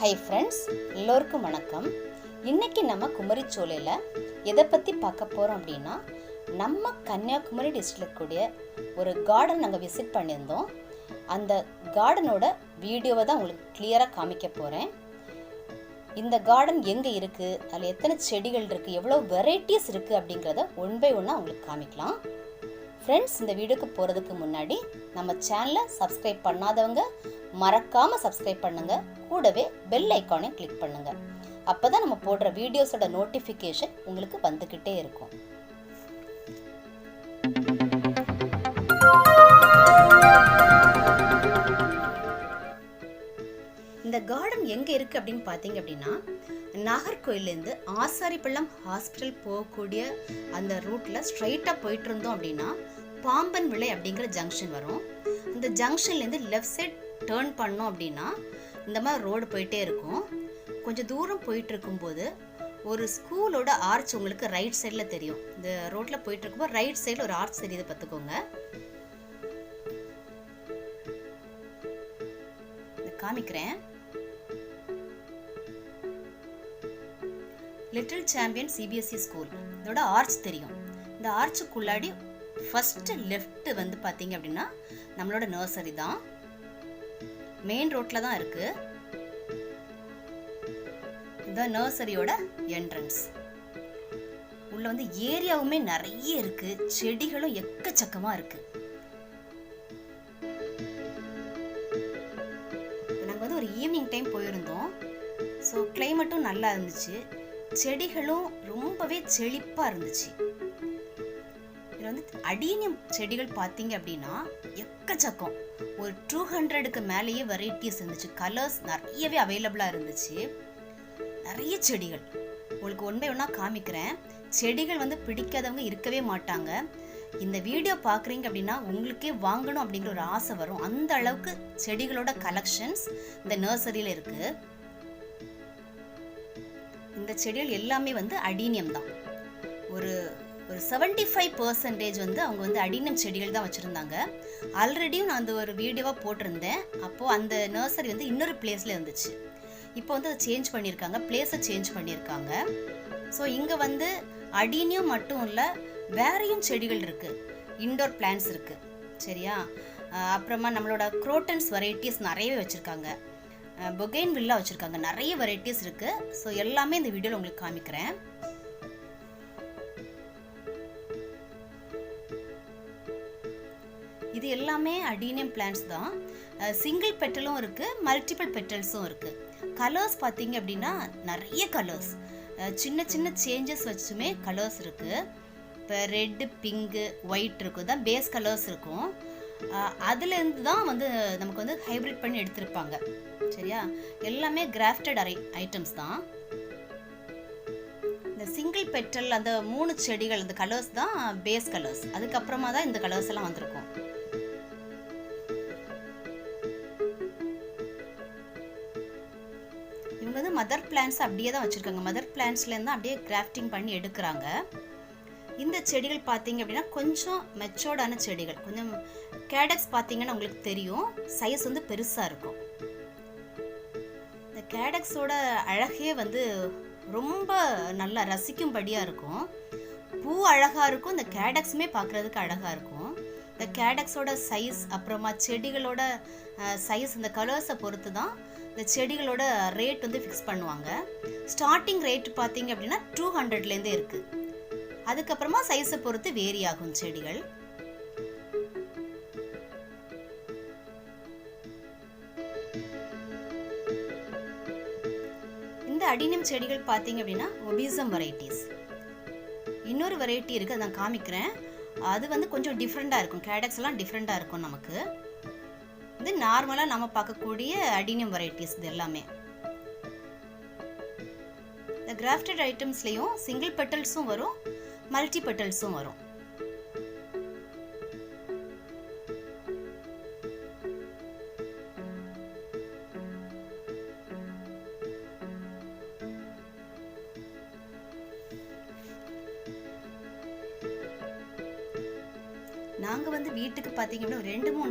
Hi friends எல்லோருக்கும் வணக்கம். இன்னைக்கு நம்ம குமரி சோலையில் எதை பற்றி பார்க்க போகிறோம் அப்படின்னா நம்ம கன்னியாகுமரி டிஸ்ட்ரிக்ட் இருக்கக்கூடிய ஒரு கார்டன் நாங்கள் விசிட் பண்ணியிருந்தோம். அந்த கார்டனோட வீடியோவை தான் உங்களுக்கு கிளியராக காமிக்க போகிறேன் இந்த கார்டன் எங்கே இருக்குது அதில் எத்தனை செடிகள் இருக்குது எவ்வளோ வெரைட்டிஸ் இருக்குது அப்படிங்கிறத ஒன் பை ஒன்னாக உங்களுக்கு காமிக்கலாம். ஃப்ரெண்ட்ஸ் இந்த வீடியோக்கு போகிறதுக்கு முன்னாடி நம்ம சேனலை சப்ஸ்கிரைப் பண்ணாதவங்க மறக்காமல் சப்ஸ்கிரைப் பண்ணுங்க. கூடவே பெல் ஐக்கானையும் கிளிக் பண்ணுங்கள் அப்போ தான் நம்ம போடுற வீடியோஸோட நோட்டிஃபிகேஷன் உங்களுக்கு வந்துக்கிட்டே இருக்கும். இந்த கார்டன் எங்கே இருக்குது அப்படின்னு பார்த்தீங்க அப்படின்னா நாகர்கோயிலேருந்து ஆசாரிப்பள்ளம் ஹாஸ்பிட்டல் போகக்கூடிய அந்த ரூட்டில் ஸ்ட்ரைட்டாக போயிட்டு இருந்தோம் அப்படின்னா பாம்பன் விளை அப்படிங்கிற ஜங்ஷன் வரும். இந்த ஜங்ஷன்லேருந்து லெஃப்ட் சைட் டேர்ன் பண்ணோம் அப்படின்னா இந்த மாதிரி ரோடு போயிட்டே இருக்கும். கொஞ்சம் தூரம் போயிட்டு இருக்கும்போது ஒரு ஸ்கூலோட ஆர்ச் உங்களுக்கு ரைட் சைடில் தெரியும். இந்த ரோட்டில் போயிட்டு இருக்கும்போது ரைட் சைடில் ஒரு ஆர்ச் தெரியுது பார்த்துக்கோங்க. காமிக்கிறேன். லிட்டில் சாம்பியன் சிபிஎஸ்சி ஸ்கூல் இதோட ஆர்ச் தெரியும். இந்த ஆர்ச்சுக்குள்ளாடி ஃபஸ்ட்டு லெஃப்ட்டு வந்து பார்த்தீங்க அப்படின்னா நம்மளோட நர்சரி தான். மெயின் ரோட்டில் தான் இருக்கு. இதுதான் நர்சரியோட என்ட்ரன்ஸ் உள்ள வந்து ஏரியாவுமே நிறைய இருக்கு. செடிகளும் எக்கச்சக்கமா இருக்கு. நாங்கள் வந்து ஒரு ஈவினிங் டைம் போயிருந்தோம். ஸோ கிளைமேட்டும் நல்லா இருந்துச்சு. செடிகளும் ரொம்பவே செழிப்பாக இருந்துச்சு. இதில் வந்து அடீனியம் செடிகள் பார்த்தீங்க அப்படின்னா எக்கச்சக்கம். ஒரு டூ ஹண்ட்ரடுக்கு மேலேயே வெரைட்டிஸ் இருந்துச்சு. கலர்ஸ் நிறையவே அவைலபிளாக இருந்துச்சு. நிறைய செடிகள். உங்களுக்கு ஒன் பை ஒன்றா காமிக்கிறேன். செடிகள் வந்து பிடிக்காதவங்க இருக்கவே மாட்டாங்க. இந்த வீடியோ பார்க்குறீங்க அப்படின்னா உங்களுக்கே வாங்கணும் அப்படிங்கிற ஒரு ஆசை வரும். அந்த அளவுக்கு செடிகளோட கலெக்ஷன்ஸ் இந்த நர்சரியில் இருக்குது இந்த செடிகள் எல்லாமே வந்து அடீனியம் தான் ஒரு ஒரு செவன்டி ஃபைவ் பர்சன்டேஜ் வந்து அவங்க வந்து அடினம் செடிகள் தான் வச்சுருந்தாங்க. ஆல்ரெடியும் நான் அந்த ஒரு வீடியோவாக போட்டிருந்தேன். அப்போது அந்த நர்சரி வந்து இன்னொரு பிளேஸில் இருந்துச்சு. இப்போ வந்து அதை சேஞ்ச் பண்ணியிருக்காங்க. பிளேஸை சேஞ்ச் பண்ணியிருக்காங்க. ஸோ இங்கே வந்து அடினியம் மட்டும் இல்லை வேறையும் செடிகள் இருக்குது இண்டோர் பிளான்ஸ் இருக்குது சரியா? அப்புறமா நம்மளோட குரோட்டன்ஸ் வெரைட்டிஸ் நிறையவே வச்சுருக்காங்க. பொகைன் வில்லா வச்சுருக்காங்க. நிறைய வெரைட்டிஸ் இருக்குது ஸோ எல்லாமே இந்த வீடியோவில் உங்களுக்கு காமிக்கிறேன். இது எல்லாமே அடீனியம் பிளான்ஸ் தான். சிங்கிள் பெட்டலும் இருக்குது மல்டிபிள் பெட்டல்ஸும் இருக்குது கலர்ஸ் பார்த்தீங்க அப்படின்னா நிறைய கலர்ஸ் சின்ன சின்ன சேஞ்சஸ் வச்சுமே கலர்ஸ் இருக்குது இப்போ ரெட்டு பிங்கு ஒயிட் இருக்கும் தான் பேஸ் கலர்ஸ் இருக்கும். அதுலேருந்து தான் வந்து நமக்கு வந்து ஹைப்ரிட் பண்ணி எடுத்திருப்பாங்க. சரியா? எல்லாமே கிராஃப்டட் அரை ஐட்டம்ஸ் தான். இந்த சிங்கிள் பெட்டல் அந்த மூணு செடிகள் அந்த கலர்ஸ் தான் பேஸ் கலர்ஸ் அதுக்கப்புறமா தான் இந்த கலர்ஸ் எல்லாம் வந்திருக்கும். மதர் பிளான்ஸ் அப்படியே தான் வச்சுருக்காங்க. மதர் பிளான்ஸ்லேருந்து அப்படியே கிராஃப்டிங் பண்ணி எடுக்கிறாங்க. இந்த செடிகள் பார்த்தீங்க அப்படின்னா கொஞ்சம் மெச்சோர்டான செடிகள். கொஞ்சம் கேடக்ஸ் பார்த்தீங்கன்னா உங்களுக்கு தெரியும். சைஸ் வந்து பெருசாக இருக்கும். இந்த கேடக்ஸோட அழகே வந்து ரொம்ப நல்லா ரசிக்கும்படியாக இருக்கும். பூ அழகாக இருக்கும். இந்த கேடக்ஸுமே பார்க்குறதுக்கு அழகாக இருக்கும். இந்த கேடக்ஸோட சைஸ் அப்புறமா செடிகளோட சைஸ் இந்த கலர்ஸை பொறுத்து தான் இந்த செடிகளோட ரேட் வந்து ஃபிக்ஸ் பண்ணுவாங்க. ஸ்டார்டிங் ரேட் பார்த்தீங்க அப்படின்னா டூ ஹண்ட்ரட்லேருந்தே இருக்குது அதுக்கப்புறமா சைஸை பொறுத்து வேரி ஆகும் செடிகள். இந்த அடினம் செடிகள் பார்த்தீங்க அப்படின்னா ஒபிசம் வெரைட்டிஸ் இன்னொரு வெரைட்டி இருக்குது அதை நான் காமிக்கிறேன். அது வந்து கொஞ்சம் டிஃப்ரெண்ட்டாக இருக்கும். கேடக்ஸ் எல்லாம் டிஃப்ரெண்ட்டாக இருக்கும் நமக்கு. இது நார்மலாக நம்ம பார்க்கக்கூடிய அடினியம் வெரைட்டிஸ் இது எல்லாமே. இந்த கிராஃப்டட் ஐட்டம்ஸ்லேயும் சிங்கிள் பெட்டல்ஸும் வரும் மல்டி பெட்டல்ஸும் வரும்.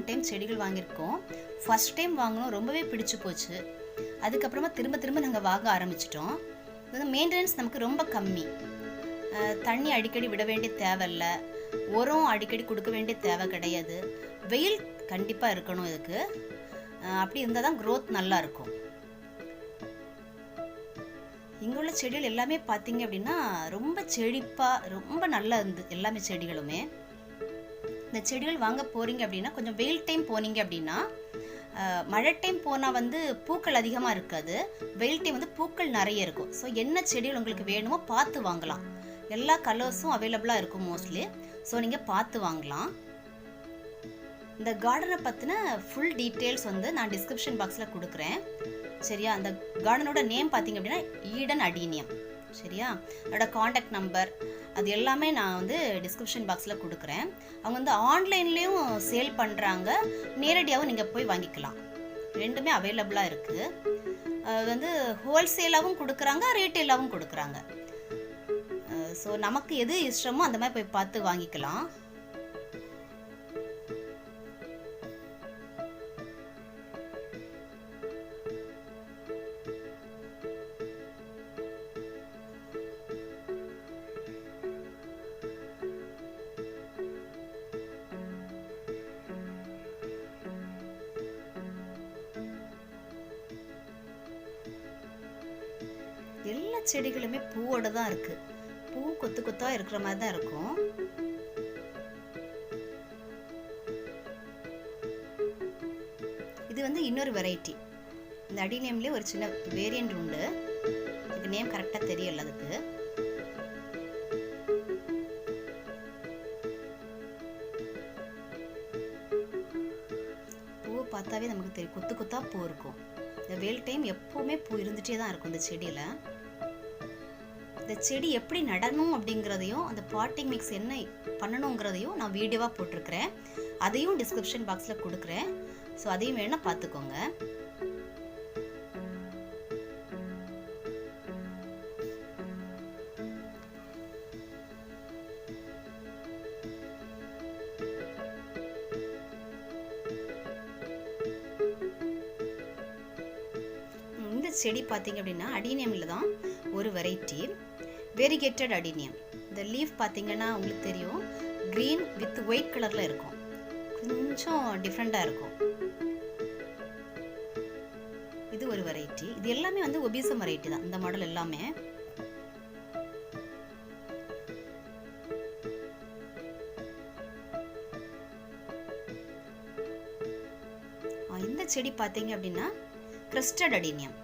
டைம் செடிகள் வாங்கியிருக்கோம். ஃபஸ்ட் டைம் வாங்கினோம் ரொம்பவே பிடிச்சு போச்சு. அதுக்கப்புறமா திரும்ப திரும்ப நாங்கள் வாங்க ஆரம்பிச்சிட்டோம். வந்து மெயின்டெனன்ஸ் நமக்கு ரொம்ப கம்மி. தண்ணி அடிக்கடி விட வேண்டிய தேவையில்ல. உரம் அடிக்கடி கொடுக்க வேண்டிய தேவை கிடையாது. வெயில் கண்டிப்பாக இருக்கணும் இதுக்கு. அப்படி இருந்தால் தான் க்ரோத் நல்லா இருக்கும். இங்கே உள்ள செடிகள் எல்லாமே பார்த்தீங்க அப்படின்னா ரொம்ப செழிப்பாக ரொம்ப நல்லா இருந்து எல்லாமே செடிகளுமே. இந்த செடிகள் வாங்க போகிறீங்க அப்படின்னா கொஞ்சம் வெயில் டைம் போனீங்க அப்படின்னா மழை டைம் போனால் வந்து பூக்கள் அதிகமாக இருக்காது. வெயில் டைம் வந்து பூக்கள் நிறைய இருக்கும். ஸோ என்ன செடிகள் உங்களுக்கு வேணுமோ பார்த்து வாங்கலாம். எல்லா கலர்ஸும் அவைலபிளாக இருக்கும் மோஸ்ட்லி ஸோ நீங்கள் பார்த்து வாங்கலாம். இந்த கார்டனை பற்றின ஃபுல் டீட்டெயில்ஸ் வந்து நான் டிஸ்கிரிப்ஷன் பாக்ஸில் கொடுக்குறேன். சரியா? அந்த கார்டனோட நேம் பார்த்தீங்க அப்படின்னா ஈடன் அடீனியம் சரியா? அதோட காண்டாக்ட் நம்பர் அது எல்லாமே நான் வந்து டிஸ்கிரிப்ஷன் பாக்ஸில் கொடுக்குறேன். அவங்க வந்து ஆன்லைன்லேயும் சேல் பண்ணுறாங்க நேரடியாகவும் நீங்கள் போய் வாங்கிக்கலாம். ரெண்டுமே அவைலபிளாக இருக்குது அது வந்து ஹோல்சேலாகவும் கொடுக்குறாங்க ரீட்டெயிலாகவும் கொடுக்குறாங்க. ஸோ நமக்கு எது இஷ்டமோ அந்த மாதிரி போய் பார்த்து வாங்கிக்கலாம். செடிகளுமே பூவோட தான் இருக்கு. பூ கொத்து கொத்தா இருக்கிற மாதிரி தான் இருக்கும். இது வந்து இன்னொரு வெரைட்டி இந்த அடி நேம்லேயே ஒரு சின்ன வேரியன்ட் உண்டு. இதுக்கு நேம் கரெக்டாக தெரியல அதுக்கு. பூவை பார்த்தாவே நமக்கு தெரியும் கொத்து கொத்தா பூ இருக்கும். இந்த வெயில் டைம் எப்போவுமே பூ இருந்துகிட்டே தான் இருக்கும் இந்த செடியில். இந்த செடி எப்படி நடணும் அப்படிங்கிறதையும் அந்த பாட்டிங் மிக்ஸ் என்ன பண்ணணுங்கிறதையும் நான் வீடியோவாக போட்டிருக்கிறேன். அதையும் டிஸ்கிரிப்ஷன் பாக்ஸில் கொடுக்குறேன். ஸோ அதையும் வேணால் பார்த்துக்கோங்க. இந்த செடி பார்த்தீங்க அப்படின்னா அடினியமில் தான் ஒரு வெரைட்டி வெரிகேட்டட் அடினியம் இந்த லீஃப் பார்த்தீங்கன்னா உங்களுக்கு தெரியும். க்ரீன் வித் ஒயிட் கலரில் இருக்கும். கொஞ்சம் டிஃப்ரெண்ட்டாக இருக்கும். இது ஒரு வெரைட்டி இது எல்லாமே வந்து ஒபிசம் வெரைட்டி தான். இந்த மாடல் எல்லாமே. இந்த செடி பார்த்தீங்க அப்படின்னா கிறிஸ்டட் அடினியம்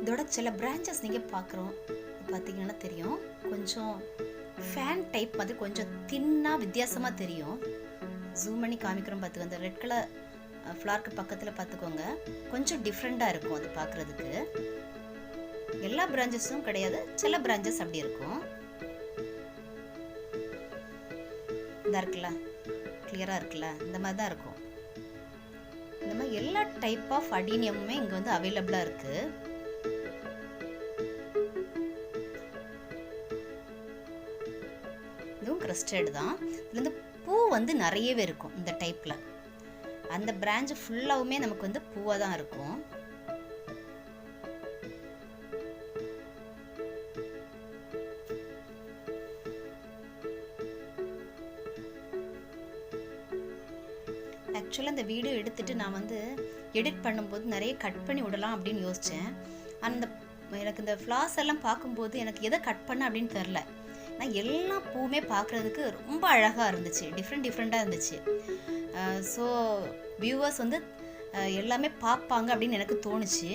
இதோட சில பிரான்ச்சஸ் நீங்கள் பார்க்குறோம். பார்த்தீங்கன்னா தெரியும். கொஞ்சம் ஃபேன் டைப் மாதிரி கொஞ்சம் தின்னாக வித்தியாசமாக தெரியும். ஜூம் பண்ணி காமிக்கிறோம் பார்த்துக்கோ அந்த ரெட் கலர் ஃப்ளார்க்கு பக்கத்தில் பார்த்துக்கோங்க கொஞ்சம் டிஃப்ரெண்ட்டாக இருக்கும் அது பார்க்குறதுக்கு எல்லா பிரான்ச்சஸும் கிடையாது. சில பிரான்ச்சஸ் அப்படி இருக்கும். இதாக இருக்குல்ல? கிளியராக இருக்குல்ல? இந்த மாதிரி தான் இருக்கும். இந்த மாதிரி எல்லா டைப் ஆஃப் அடீனியமுமே இங்கே வந்து அவைலபிளாக இருக்குது இதுவும் தான். இதுலேருந்து வந்து பூ வந்து நிறையவே இருக்கும் இந்த டைப்பில் அந்த பிரான்ச் ஃபுல்லாகவுமே நமக்கு வந்து பூவாக தான் இருக்கும். ஆக்சுவலாக இந்த வீடியோ எடுத்துட்டு நான் வந்து எடிட் பண்ணும்போது நிறைய கட் பண்ணி விடலாம் அப்படின்னு யோசித்தேன் அந்த எனக்கு இந்த ஃப்ளாஸ் எல்லாம் பார்க்கும்போது எனக்கு எதை கட் பண்ண அப்படின்னு தெரில ஆனால் எல்லா பூவுமே பார்க்குறதுக்கு ரொம்ப அழகாக இருந்துச்சு. டிஃப்ரெண்ட் டிஃப்ரெண்ட்டாக இருந்துச்சு. ஸோ வியூவர்ஸ் வந்து எல்லாமே பார்ப்பாங்க அப்படின்னு எனக்கு தோணுச்சு.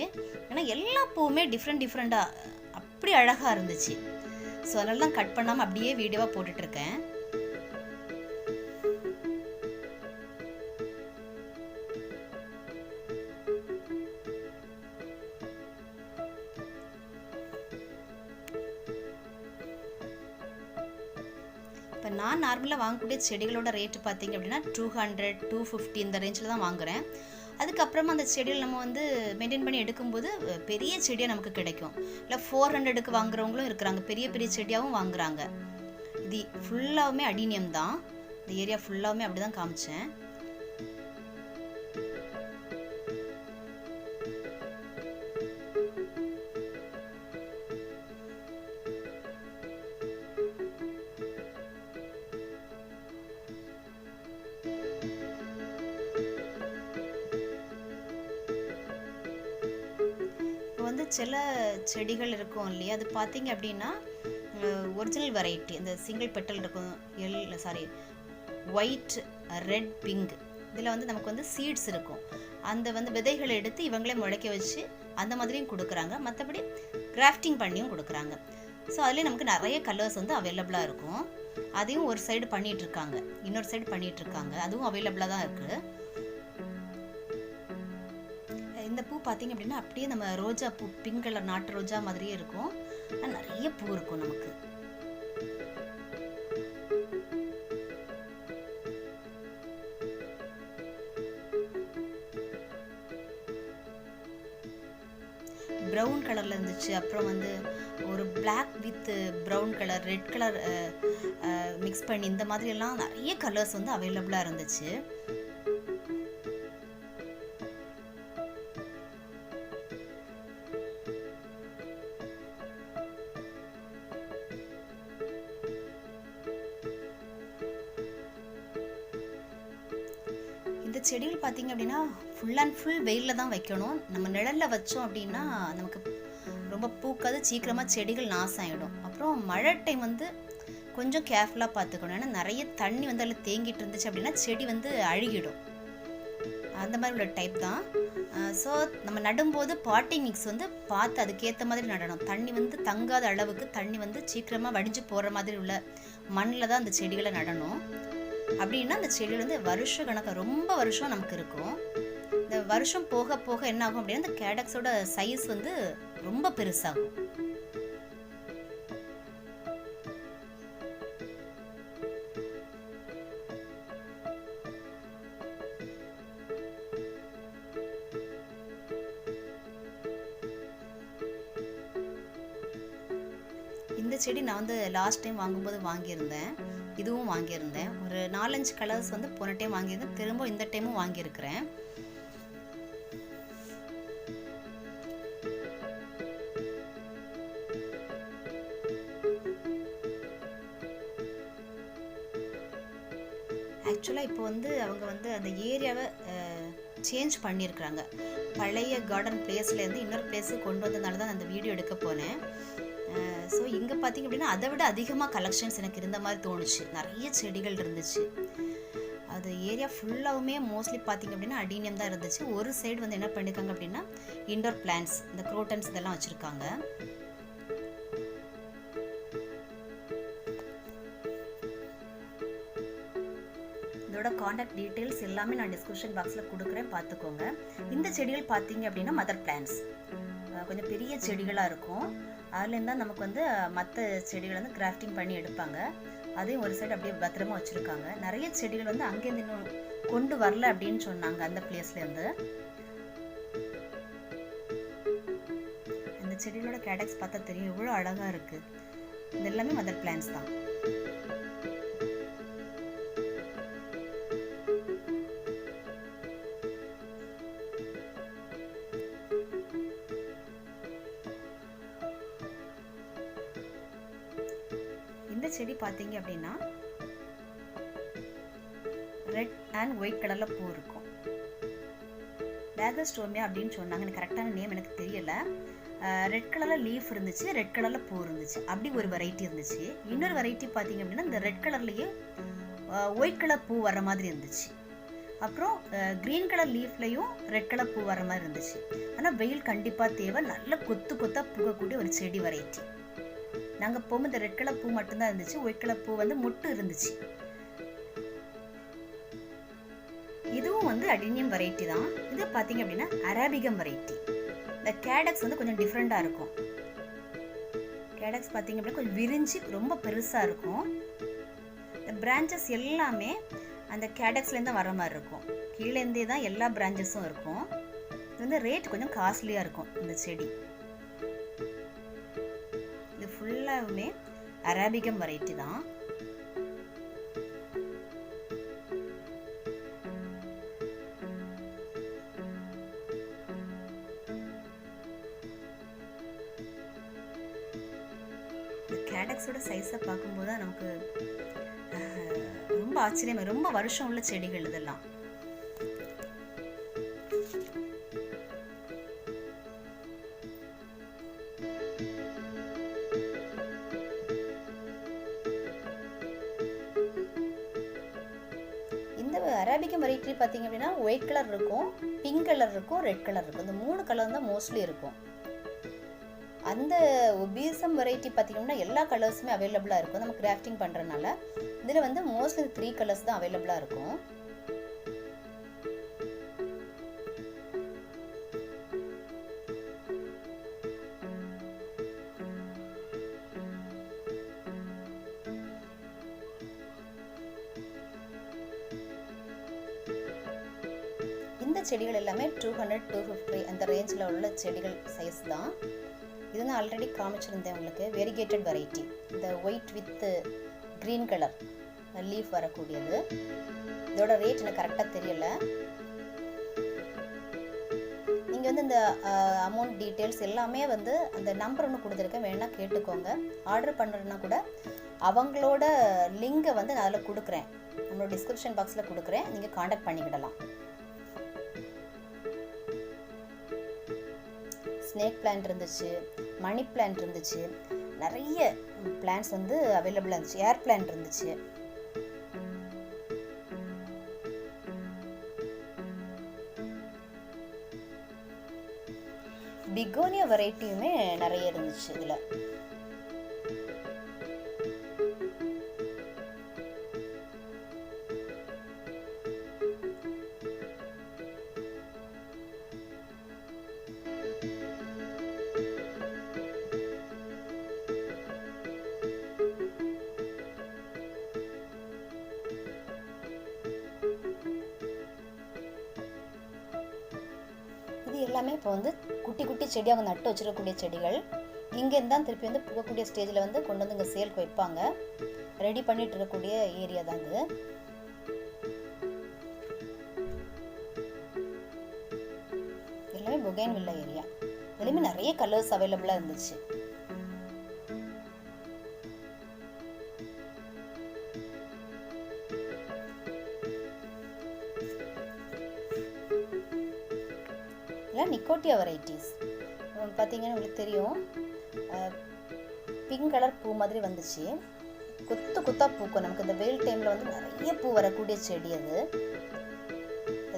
ஏன்னா எல்லா பூவுமே டிஃப்ரெண்ட் டிஃப்ரெண்ட்டாக அப்படி அழகாக இருந்துச்சு. ஸோ அதனால தான் கட் பண்ணாமல் அப்படியே வீடியோவாக போட்டுட்ருக்கேன் நார்மலாக வாங்கக்கூடிய செடிகளோட ரேட்டு பார்த்தீங்க அப்படின்னா டூ ஹண்ட்ரட் டூ ஃபிஃப்டி இந்த ரேஞ்சில் தான் வாங்குறேன். அதுக்கப்புறமா அந்த செடிகள் நம்ம வந்து மெயின்டைன் பண்ணி எடுக்கும்போது பெரிய செடியாக நமக்கு கிடைக்கும். இல்லை ஃபோர் ஹண்ட்ரடுக்கு வாங்குறவங்களும் இருக்கிறாங்க. பெரிய பெரிய செடியாகவும் வாங்குறாங்க. இது ஃபுல்லாகவுமே அடினியம் தான். இந்த ஏரியா ஃபுல்லாகவுமே அப்படி தான் காமிச்சேன். சில செடிகள் இருக்கும் இல்லையா? அது பார்த்தீங்க அப்படின்னா ஒரிஜினல் வெரைட்டி அந்த சிங்கிள் பெட்டல் இருக்கும். எல் சாரி ஒயிட் ரெட் பிங்க் இதில் வந்து நமக்கு வந்து சீட்ஸ் இருக்கும். அந்த வந்து விதைகளை எடுத்து இவங்களே முளைக்க வச்சு அந்த மாதிரியும் கொடுக்குறாங்க. மற்றபடி கிராஃப்டிங் பண்ணியும் கொடுக்குறாங்க. ஸோ அதுலேயே நமக்கு நிறைய கலர்ஸ் வந்து அவைலபிளாக இருக்கும். அதையும் ஒரு சைடு பண்ணிகிட்ருக்காங்க இருக்காங்க. இன்னொரு சைடு பண்ணிகிட்ருக்காங்க இருக்காங்க. அதுவும் அவைலபிளாக தான் இருக்குது பார்த்தீங்க அப்படின்னா அப்படியே நம்ம ரோஜா பூ பிங்க் கலர் நாட்டு ரோஜா மாதிரியே இருக்கும். நிறைய பூ இருக்கும் நமக்கு. ப்ரௌன் கலரில் இருந்துச்சு. அப்புறம் வந்து ஒரு black with brown colour red colour mix பண்ணி இந்த மாதிரி எல்லாம் நிறைய கலர்ஸ் வந்து அவைலபிளாக இருந்துச்சு. செடிகள் பார்த்தீங்க அப்படின்னா ஃபுல் அண்ட் ஃபுல் வெயிலில் தான் வைக்கணும். நம்ம நிழலில் வச்சோம் அப்படின்னா நமக்கு ரொம்ப பூக்காது சீக்கிரமாக செடிகள் நாசம் ஆகிடும் அப்புறம் மழை டைம் வந்து கொஞ்சம் கேர்ஃபுல்லாக பார்த்துக்கணும். ஏன்னா நிறைய தண்ணி வந்து அதில் தேங்கிட்டு இருந்துச்சு அப்படின்னா செடி வந்து அழுகிடும். அந்த மாதிரி உள்ள டைப் தான். ஸோ நம்ம நடும்போது பாட்டிங் மிக்ஸ் வந்து பார்த்து அதுக்கேற்ற மாதிரி நடணும். தண்ணி வந்து தங்காத அளவுக்கு தண்ணி வந்து சீக்கிரமாக வடிஞ்சு போகிற மாதிரி உள்ள மண்ணில் தான் அந்த செடிகளை நடணும். அப்படின்னா அந்த செடியில் வந்து வருஷ கணக்காக ரொம்ப வருஷம் நமக்கு இருக்கும். இந்த வருஷம் போக போக என்ன ஆகும் அப்படின்னா இந்த கேடக்ஸோட சைஸ் வந்து ரொம்ப பெருசாகும். இந்த செடி நான் வந்து லாஸ்ட் டைம் வாங்கும்போது வாங்கியிருந்தேன். இதுவும் வாங்கியிருந்தேன். ஒரு நாலஞ்சு கலர்ஸ் வந்து போன டைம் வாங்கியிருந்தேன். திரும்ப இந்த டைமும் வாங்கியிருக்கிறேன். ஆக்சுவலாக இப்போ வந்து அவங்க வந்து அந்த ஏரியாவை சேஞ்ச் பண்ணியிருக்கிறாங்க. பழைய கார்டன் பிளேஸ்லேருந்து இன்னொரு பிளேஸுக்கு கொண்டு வந்ததுனால தான் அந்த வீடியோ எடுக்க போனேன். பார்த்தீங்க அப்படின்னா அதை விட அதிகமாக கலெக்ஷன்ஸ் எனக்கு இருந்த மாதிரி தோணுச்சு. நிறைய செடிகள் இருந்துச்சு. அது ஏரியா ஃபுல்லாகவுமே மோஸ்ட்லி பார்த்தீங்க அப்படின்னா அடீனியம் தான் இருந்துச்சு. ஒரு சைடு வந்து என்ன பண்ணியிருக்காங்க அப்படின்னா இண்டோர் பிளான்ஸ் இந்த குரோட்டன்ஸ் இதெல்லாம் வச்சுருக்காங்க. இதோட காண்டாக்ட் டீட்டெயில்ஸ் எல்லாமே நான் டிஸ்கிரிப்ஷன் பாக்ஸில் கொடுக்குறேன். பார்த்துக்கோங்க. இந்த செடிகள் பார்த்தீங்க அப்படின்னா மதர் பிளான்ஸ் கொஞ்சம் பெரிய செடிகளாக இருக்கும். அதுலேருந்து தான் நமக்கு வந்து மற்ற செடிகள் வந்து கிராஃப்டிங் பண்ணி எடுப்பாங்க. அதையும் ஒரு சைடு அப்படியே பத்திரமா வச்சுருக்காங்க. நிறைய செடிகள் வந்து அங்கேருந்து இன்னும் கொண்டு வரல அப்படின்னு சொன்னாங்க அந்த பிளேஸ்லேருந்து அந்த செடிகளோட கேடக்ஸ் பார்த்தா தெரியும். எவ்வளோ அழகாக இருக்குது இது எல்லாமே மதர் பிளான்ஸ் தான். செடி பார்த்தீங்க அப்படின்னா ரெட் அண்ட் ஒயிட் கலரில் பூ இருக்கும். டேகஸ்டோமியா அப்படின்னு சொன்னாங்க எனக்கு கரெக்டான நேம் எனக்கு தெரியல. ரெட் கலரில் லீஃப் இருந்துச்சு ரெட் கலரில் பூ இருந்துச்சு. அப்படி ஒரு வெரைட்டி இருந்துச்சு. இன்னொரு வெரைட்டி பார்த்தீங்க அப்படின்னா இந்த ரெட் கலர்லேயே ஒயிட் கலர் பூ வர்ற மாதிரி இருந்துச்சு. அப்புறம் க்ரீன் கலர் லீஃப்லையும் ரெட் கலர் பூ வர மாதிரி இருந்துச்சு. ஆனால் வெயில் கண்டிப்பாக தேவை. நல்ல கொத்து கொத்தாக பூக்கக்கூடிய ஒரு செடி வெரைட்டி நாங்கள் போகும்போது இந்த ரெட் கலர் பூ மட்டும்தான் இருந்துச்சு ஒயிட் கலர் பூ வந்து முட்டு இருந்துச்சு. இதுவும் வந்து அடினியம் வெரைட்டி தான். இது பார்த்தீங்க அப்படின்னா அராபிகம் வெரைட்டி இந்த கேடக்ஸ் வந்து கொஞ்சம் டிஃப்ரெண்ட்டாக இருக்கும். கேடக்ஸ் பார்த்தீங்க அப்படின்னா கொஞ்சம் விரிஞ்சு ரொம்ப பெருசாக இருக்கும். இந்த பிரான்ச்சஸ் எல்லாமே அந்த கேடக்ஸ்லேருந்து தான் வர மாதிரி இருக்கும். கீழேருந்தே தான் எல்லா பிரான்ச்சஸும் இருக்கும். இது வந்து ரேட் கொஞ்சம் காஸ்ட்லியாக இருக்கும் இந்த செடி. இது அராபிகம் அரேபிகம் வெரைட்டி தான் கேடக்ஸோட சைஸை பார்க்கும்போது தான் நமக்கு ரொம்ப ஆச்சரியமா ரொம்ப வருஷம் உள்ள செடிகள் இதெல்லாம். பார்த்தீங்க அப்படின்னா ஒயிட் கலர் இருக்கும் பிங்க் கலர் இருக்கும் ரெட் கலர் இருக்கும். இந்த மூணு கலர் தான் மோஸ்ட்லி இருக்கும். அந்த ஒபீசம் வெரைட்டி பார்த்தீங்கன்னா எல்லா கலர்ஸுமே அவைலபிளாக இருக்கும். நம்ம கிராஃப்டிங் பண்ணுறதுனால இதில் வந்து மோஸ்ட்லி த்ரீ கலர்ஸ் தான் அவைலபிளாக இருக்கும். எல்லாமே டூ ஹண்ட்ரட் டூ ஃபிஃப்டி அந்த ரேஞ்சில் உள்ள செடிகள் சைஸ் தான். இது நான் ஆல்ரெடி காமிச்சிருந்தேன் உங்களுக்கு. வெரிகேட்டட் வெரைட்டி இந்த white with green colour leaf வரக்கூடியது. இதோட ரேட் எனக்கு கரெக்டாக தெரியல. நீங்கள் வந்து இந்த அமௌண்ட் டீட்டெயில்ஸ் எல்லாமே வந்து அந்த நம்பர் ஒன்று கொடுத்துருக்கேன் வேணால் கேட்டுக்கோங்க. ஆர்டர் பண்ணுறதுனா கூட அவங்களோட லிங்கை வந்து நான் அதில் கொடுக்குறேன். நம்மளோட டிஸ்கிரிப்ஷன் பாக்ஸில் கொடுக்குறேன். நீங்கள் காண்டாக்ட் பண்ணிக்கிடலாம். ஸ்னேக் பிளான்ட் இருந்துச்சு மணி பிளான்ட் இருந்துச்சு நிறைய பிளான்ஸ் வந்து அவைலபிளாக இருந்துச்சு. ஏர் பிளான்ட் இருந்துச்சு. பிகோனியா வெரைட்டியுமே நிறைய இருந்துச்சு இதில். செடி அவங்க நட்டு வச்சிருக்கக்கூடிய செடிகள் இங்கேருந்து தான் திருப்பி வந்து பூக்கக்கூடிய ஸ்டேஜில் வந்து கொண்டு வந்து இங்கே சேலுக்கு வைப்பாங்க. ரெடி பண்ணிட்டு இருக்கக்கூடிய ஏரியா தான் இது. எல்லாமே பொகேன் வில்லா ஏரியா இதுலேயுமே நிறைய கலர்ஸ் அவைலபிளாக இருந்துச்சு. நிக்கோட்டியா வெரைட்டிஸ் பார்த்தீங்கன்னா உங்களுக்கு தெரியும். பிங்க் கலர் பூ மாதிரி வந்துச்சு. குத்து குத்தா பூக்கும். நமக்கு இந்த வெயில் டைமில் வந்து நிறைய பூ வரக்கூடிய செடி அது.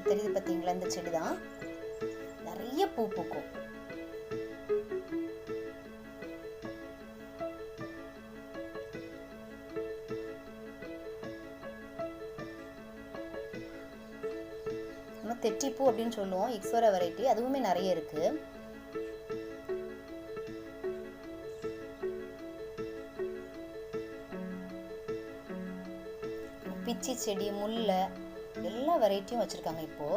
தெரியுது பார்த்தீங்களா? இந்த செடி தான் நிறைய பூ பூக்கும். நம்ம தெட்டிப்பூ அப்படின்னு சொல்லுவோம். இக்ஸோரா வெரைட்டி அதுவுமே நிறைய இருக்கு. செடி முல்லை எல்லா வெரைட்டியும் வச்சிருக்காங்க இப்போ.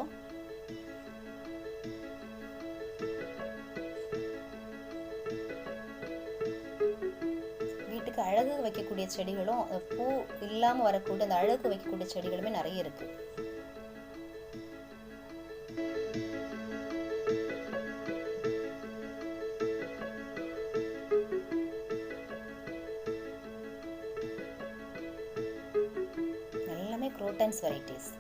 வீட்டுக்கு அழகு வைக்கக்கூடிய செடிகளும் பூ இல்லாம வரக்கூடிய அந்த அழகு வைக்கக்கூடிய செடிகளுமே நிறைய இருக்கு. எல்லாமே வெரைட்டிஸ்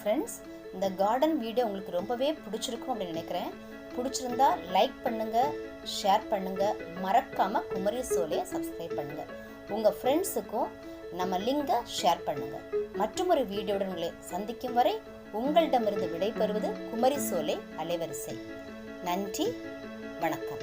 ஃப்ரெண்ட்ஸ் இந்த கார்டன் வீடியோ உங்களுக்கு ரொம்பவே பிடிச்சிருக்கும் அப்படின்னு நினைக்கிறேன். பிடிச்சிருந்தா லைக் பண்ணுங்க ஷேர் பண்ணுங்க. மறக்காம குமரி சோலையை சப்ஸ்கிரைப் பண்ணுங்க. உங்க ஃப்ரெண்ட்ஸுக்கும் நம்ம லிங்கை ஷேர் பண்ணுங்க. மற்றும் ஒரு வீடியோடன் உங்களை சந்திக்கும் வரை உங்களிடமிருந்து விடைபெறுவது குமரி சோலை அலைவரிசை. நன்றி வணக்கம்.